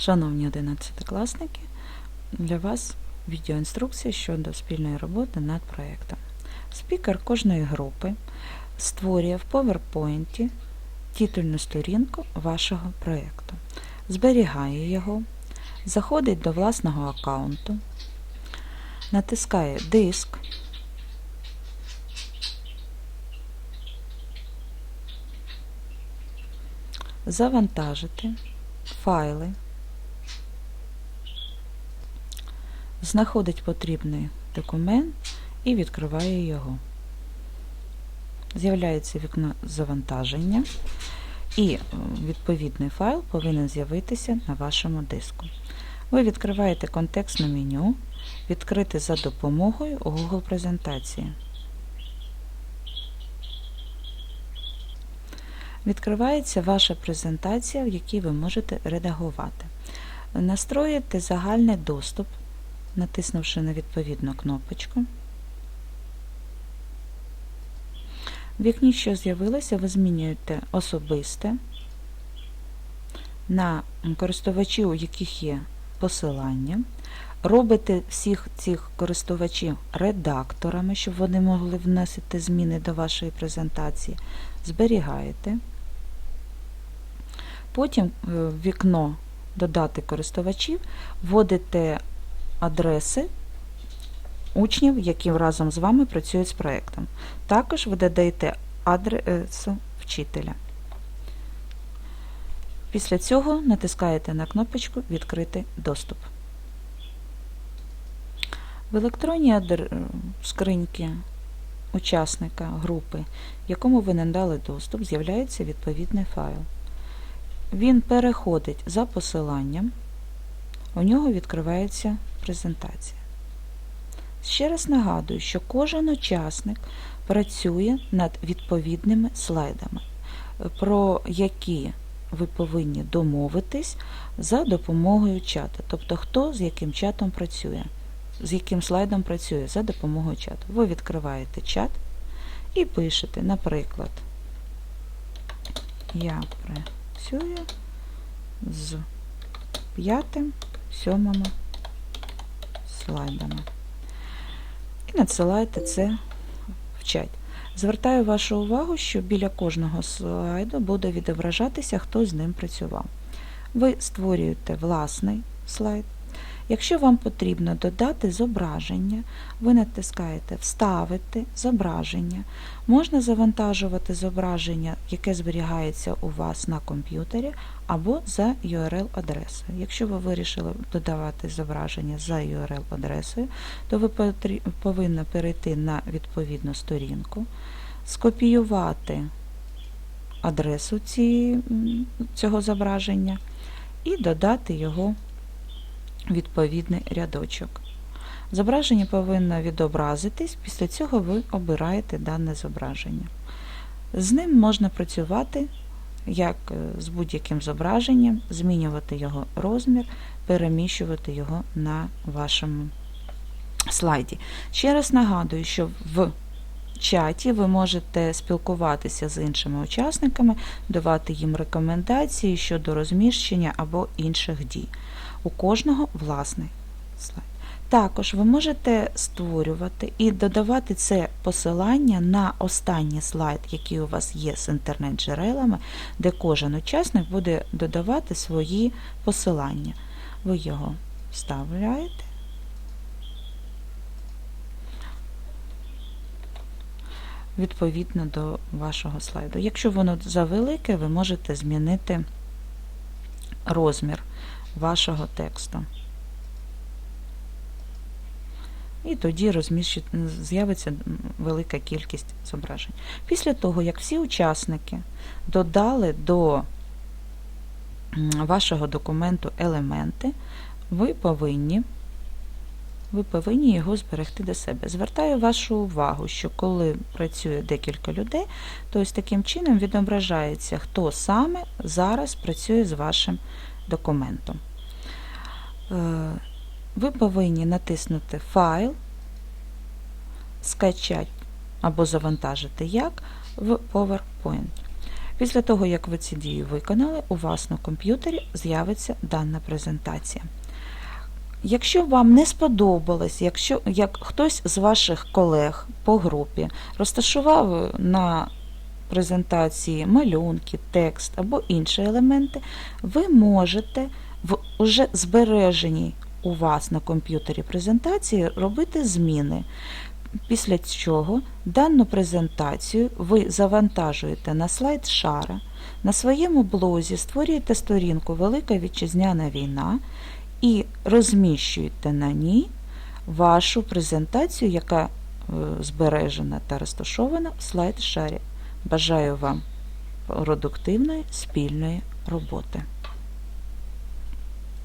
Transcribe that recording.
Шановні одинадцятикласники, для вас відеоінструкція щодо спільної роботи над проєктом. Спікер кожної групи створює в PowerPoint титульну сторінку вашого проєкту, зберігає його, заходить до власного аккаунту, натискає Диск, завантажити файли, знаходить потрібний документ і відкриває його. З'являється вікно завантаження, і е, відповідний файл повинен з'явитися на вашому диску. Ви відкриваєте контекстне меню, відкрити за допомогою Google презентації. Відкривається ваша презентація, в якій ви можете редагувати. Настроїте загальний доступ, натиснувши на відповідну кнопочку. В вікні, що з'явилося, ви змінюєте особисте на користувачів, у яких є посилання. Робите всіх цих користувачів редакторами, щоб вони могли вносити зміни до вашої презентації. Зберігаєте. Потім в вікно Додати користувачів, вводите адреси учнів, які разом з вами працюють з проєктом. Також ви додаєте адресу вчителя. Після цього натискаєте на кнопочку Відкрити доступ. В електронній скриньки учасника групи, якому ви надали доступ, з'являється відповідний файл. Він переходить за посиланням, у нього відкривається презентація. Ще раз нагадую, що кожен учасник працює над відповідними слайдами, про які ви повинні домовитись за допомогою чату. Тобто, хто з яким чатом працює, з яким слайдом працює за допомогою чату. Ви відкриваєте чат і пишете, наприклад, я працюю з п'ятим, сьомими слайдами. І надсилаєте це в чат. Звертаю вашу увагу, що біля кожного слайду буде відображатися, хто з ним працював. Ви створюєте власний слайд. Якщо вам потрібно додати зображення, ви натискаєте Вставити зображення. Можна завантажувати зображення, яке зберігається у вас на комп'ютері, або за URL-адресою. Якщо ви вирішили додавати зображення за URL-адресою, то ви повинні перейти на відповідну сторінку, скопіювати адресу цього зображення і додати його відповідний рядочок. Зображення повинно відобразитись, після цього ви обираєте дане зображення. З ним можна працювати як е, з будь-яким зображенням, змінювати його розмір, переміщувати його на вашому слайді. Ще раз нагадую, що в чаті ви можете спілкуватися з іншими учасниками, давати їм рекомендації щодо розміщення або інших дій. У кожного власний слайд. Також ви можете створювати і додавати це посилання на останній слайд, який у вас є з інтернет-джерелами, де кожен учасник буде додавати свої посилання. Ви його вставляєте. Відповідно до вашого слайду. Якщо воно завелике, ви можете змінити розмір вашого тексту. І тоді з'явиться велика кількість зображень. Після того, як всі учасники додали до вашого документу елементи, ви повинні ви повинні його зберегти до себе. Звертаю вашу увагу, що коли працює декілька людей, то ось таким чином відображається, хто саме зараз працює з вашим документом. Е, ви повинні натиснути Файл, скачати або завантажити як в PowerPoint. Після того, як ви ці дії виконали, у вас на комп'ютері з'явиться дана презентація. Якщо вам не сподобалось, якщо як хтось з ваших колег по групі розташував на презентації малюнки, текст або інші елементи, ви можете в уже збереженій у вас на комп'ютері презентації робити зміни. Після чого дану презентацію ви завантажуєте на слайд шара, на своєму блозі створюєте сторінку Велика Вітчизняна війна і розміщуєте на ній вашу презентацію, яка е, збережена та розташована в слайд шарі. Бажаю вам продуктивної спільної роботи.